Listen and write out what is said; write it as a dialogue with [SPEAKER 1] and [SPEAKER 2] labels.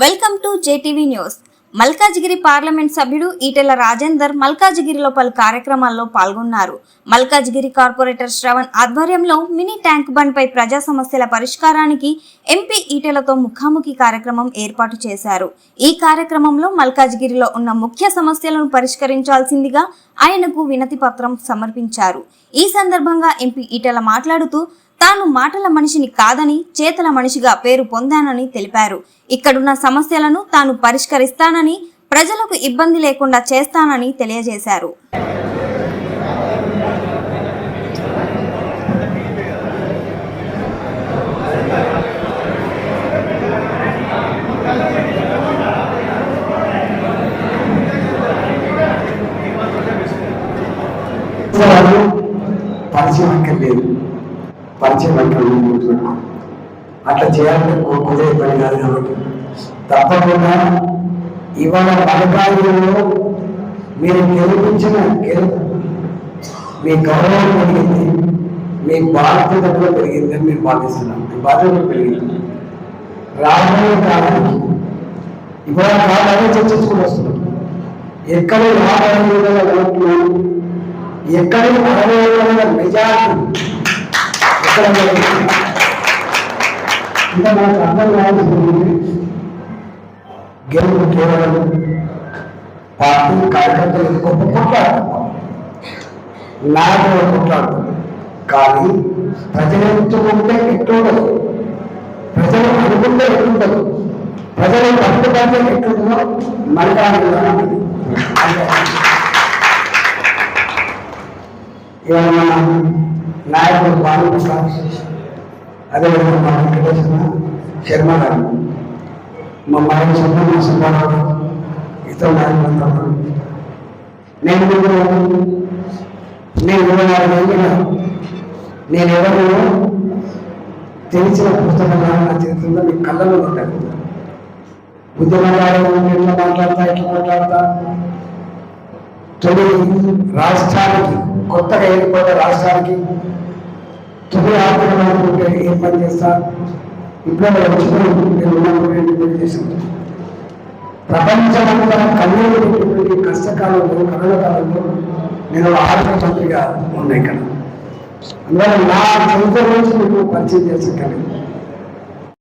[SPEAKER 1] Welcome to JTV news. Malkajgiri parliament సభ్యుడు ఈటెల రాజేందర్ మల్కాజిగిరిలో పలు కార్యక్రమాల్లో పాల్గొన్నారు. మల్కాజిగిరి కార్పొరేటర్ శ్రవణ్ ఆధ్వర్యంలో మినీ ట్యాంక్ బండ్పై ప్రజా సమస్యల పరిష్కారానికి ఎంపీ ఈటెలతో ముఖాముఖి కార్యక్రమం ఏర్పాటు చేశారు. ఈ కార్యక్రమంలో మల్కాజిగిరిలో ఉన్న ముఖ్య సమస్యలను పరిష్కరించాల్సిందిగా ఆయనకు వినతి పత్రం సమర్పించారు. ఈ సందర్భంగా ఎంపీ ఈటెల మాట్లాడుతూ తాను మాటల మనిషిని కాదని చేతల మనిషిగా పేరు పొందానని తెలిపారు. ఇక్కడున్న సమస్యలను తాను పరిష్కరిస్తానని ప్రజలకు ఇబ్బంది లేకుండా చేస్తానని తెలియజేశారు.
[SPEAKER 2] పరిచయం అక్కర్లేదు. పరిచయం అక్కర్లేదు అట్లా చేయాలంటే కుదే పని కాదు కాబట్టి. తప్పకుండా ఇవాళ పథకాలలో మీరు గెలిపించిన గెలుపు మీ గౌరవం పెరిగింది మీ బాధ్యత కూడా పెరిగిందని మేము భావిస్తున్నాం. మీ బాధ్యత పెరిగింది. రాబోయే కాలానికి ఇవాళ కాలాన్ని చర్చించుకుని వస్తున్నాం. ఎక్కడ యాభై వేల ఓట్లు ఎక్కడ అరవై వేల మెజార్టీ ఇంకా నాకు అర్థం కావాల్సింది గెలుపు కేవలం పార్టీ కార్యకర్తలు గొప్ప కొట్లాడు నాయకులు కొట్లాడు కానీ ప్రజలు ఎంచుకుంటే ఎట్లుండదు ప్రజలు అనుకుంటే ఎట్లుండదు ప్రజలు పట్టుకుంటే ఎట్లుంటుందో మనకు ఏమన్నా నాయకుడు బాలు ప్రసాద్ అదేవిధంగా మన వెంకటేశ్వర శర్మ గారు. మా మరి సొంత సుబ్బారావు ఇతర నాయకులంతా నేను ఇప్పుడు నేను ఇరవై నాలుగు ఏళ్ళుగా నేను ఎవరు తెలిసిన పుస్తకాలు నా చరిత్రలో మీ కళ్ళలో ఉంటాను ఉద్యమకాలు ఎట్లా మాట్లాడతా ఎట్లా మాట్లాడతా? తొలి రాష్ట్రానికి కొత్తగా ఏర్పడే రాష్ట్రానికి తొలి ఆర్థిక ఏం పని చేస్తా? ఇప్పుడే వచ్చిన నేను ఉన్నప్పుడు ఏంటి ప్రపంచమంతా కన్నీరు పెట్టినటువంటి కష్టకాలంలో కరోనా కాలంలో నేను ఆర్థిక మంత్రిగా ఉన్నా ఇక్కడ. అందువల్ల నా చరిత్ర నుంచి మీకు పరిచయం చేసక్కర్లేదు